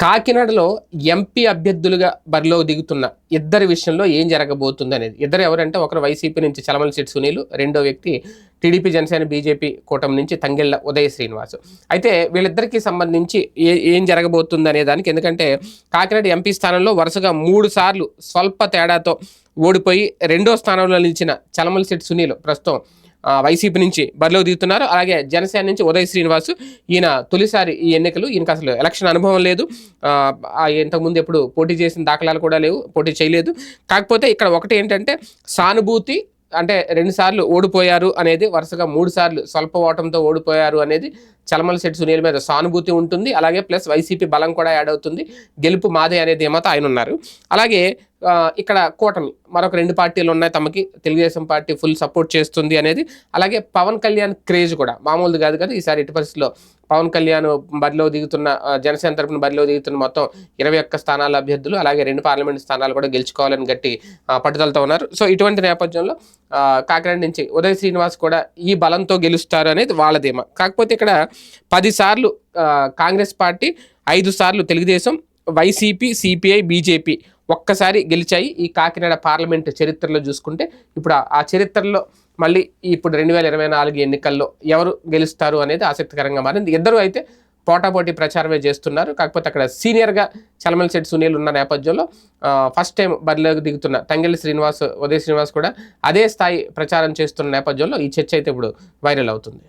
కాకినాడలో ఎంపీ అభ్యర్థులుగా బరిలో దిగుతున్న ఇద్దరి విషయంలో ఏం జరగబోతుంది అనేది ఇద్దరు ఎవరంటే ఒకరు వైసీపీ నుంచి చలమల సెట్ సునీలు రెండో వ్యక్తి టీడీపీ జనసేన బీజేపీ కూటమి నుంచి తంగెళ్ళ ఉదయ శ్రీనివాస్. అయితే వీళ్ళిద్దరికీ సంబంధించి ఏ ఏం జరగబోతుంది అనే దానికి ఎందుకంటే కాకినాడ ఎంపీ స్థానంలో వరుసగా మూడు సార్లు స్వల్ప తేడాతో ఓడిపోయి రెండో స్థానంలో నిలిచిన చలమల సెట్ సునీలు ప్రస్తుతం వైసీపీ నుంచి బరిలో దిగుతున్నారు. అలాగే జనసేన నుంచి ఉదయ్ శ్రీనివాస్ ఈయన తొలిసారి ఈ ఎన్నికలు. ఈయనకు అసలు ఎలక్షన్ అనుభవం లేదు. ఆ, ఇంతకుముందు ఎప్పుడు పోటీ చేసిన దాఖలాలు కూడా లేవు. పోటీ చేయలేదు. కాకపోతే ఇక్కడ ఒకటి ఏంటంటే సానుభూతి అంటే రెండు సార్లు ఓడిపోయారు అనేది వరుసగా మూడు సార్లు స్వల్ప ఓటంతో ఓడిపోయారు అనేది చలమల సెట్ సునీల్ మీద సానుభూతి ఉంటుంది. అలాగే ప్లస్ వైసీపీ బలం కూడా యాడ్ అవుతుంది. గెలుపు మాదే అనేది ఏమాతో ఆయన ఉన్నారు. అలాగే ఇక్కడ కూటమి మరొక రెండు పార్టీలు ఉన్నాయి తమకి తెలుగుదేశం పార్టీ ఫుల్ సపోర్ట్ చేస్తుంది అనేది. అలాగే పవన్ కళ్యాణ్ క్రేజ్ కూడా మామూలుది కాదు కదా ఈసారి ఎట్టి పరిస్థితిలో పవన్ కళ్యాణ్ బరిలో దిగుతున్న జనసేన తరపున బరిలో దిగుతున్న మొత్తం ఇరవై ఒక్క స్థానాల అభ్యర్థులు అలాగే రెండు పార్లమెంట్ స్థానాలు కూడా గెలుచుకోవాలని గట్టి పట్టుదలతో ఉన్నారు. సో ఇటువంటి నేపథ్యంలో కాకినాడ నుంచి ఉదయ్ శ్రీనివాస్ కూడా ఈ బలంతో గెలుస్తారు అనేది వాళ్ళ ధీమా. కాకపోతే ఇక్కడ పదిసార్లు కాంగ్రెస్ పార్టీ ఐదు సార్లు తెలుగుదేశం వైసీపీ సిపిఐ బీజేపీ ఒక్కసారి గెలిచాయి. ఈ కాకినాడ పార్లమెంట్ చరిత్రలో చూసుకుంటే ఇప్పుడు ఆ- చరిత్రలో మళ్ళీ ఇప్పుడు రెండు వేల ఇరవై నాలుగు ఎన్నికల్లో ఎవరు గెలుస్తారు అనేది ఆసక్తికరంగా మారింది. ఇద్దరు అయితే పోటాపోటీ ప్రచారమే చేస్తున్నారు. కాకపోతే అక్కడ సీనియర్గా చలమల శెట్టి సునీల్ ఉన్న నేపథ్యంలో ఫస్ట్ టైం బరిలోకి దిగుతున్న తంగెళ్ళి శ్రీనివాస్ ఉదయ శ్రీనివాస్ కూడా అదే స్థాయి ప్రచారం చేస్తున్న నేపథ్యంలో ఈ చర్చ అయితే ఇప్పుడు వైరల్ అవుతుంది.